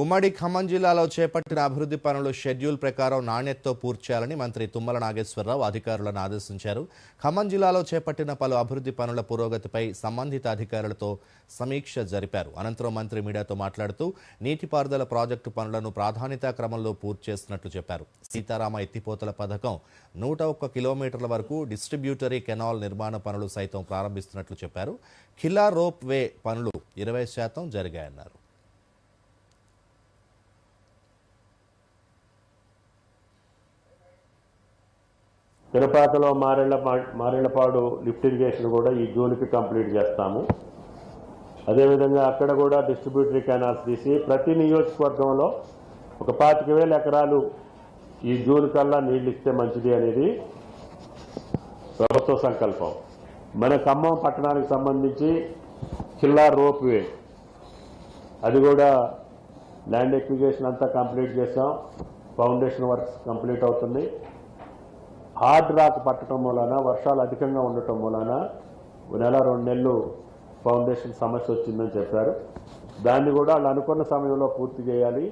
ఉమ్మడి ఖమ్మం జిల్లాలో చేపట్టిన అభివృద్ధి పనులు షెడ్యూల్ ప్రకారం నాణ్యతతో పూర్తి చేయాలని మంత్రి తుమ్మల నాగేశ్వరరావు అధికారులను ఆదేశించారు. ఖమ్మం జిల్లాలో చేపట్టిన పలు అభివృద్ధి పనుల పురోగతిపై సంబంధిత అధికారులతో సమీక్ష జరిపారు. అనంతరం మంత్రి మీడియాతో మాట్లాడుతూ నీటిపారుదల ప్రాజెక్టు పనులను ప్రాధాన్యతా క్రమంలో పూర్తి చేస్తున్నట్లు చెప్పారు. సీతారామ ఎత్తిపోతల పథకం నూట ఒక్క కిలోమీటర్ల వరకు డిస్ట్రిబ్యూటరీ కెనాల్ నిర్మాణ పనులు సైతం ప్రారంభిస్తున్నట్లు చెప్పారు. ఖిల్లా రోప్ వే పనులు ఇరవై శాతం జరిగాయన్నారు. తిరుపాతలో మారేళ్ళ మారేళ్ళపాడు లిఫ్ట్ ఇరిగేషన్ కూడా ఈ జూన్కి కంప్లీట్ చేస్తాము. అదేవిధంగా అక్కడ కూడా డిస్ట్రిబ్యూటరీ కెనాల్స్ తీసి ప్రతి నియోజకవర్గంలో ఒక పాతిక వేల ఎకరాలు ఈ జూన్ కల్లా నీళ్ళు ఇస్తే మంచిది అనేది ప్రభుత్వ సంకల్పం. మన ఖమ్మం పట్టణానికి సంబంధించి కిల్లా రోప్ వే. అది కూడా ల్యాండ్ ఎక్విజేషన్ అంతా కంప్లీట్ చేసాం ఫౌండేషన్ వర్క్స్ కంప్లీట్ అవుతుంది. హార్డ్ రాక్ పట్టడం వలన వర్షాలు అధికంగా ఉండటం మూలాన నెల రెండు నెలలు ఫౌండేషన్ సమస్య వచ్చిందని చెప్పారు. దాన్ని కూడా వాళ్ళు అనుకున్న సమయంలో పూర్తి చేయాలి.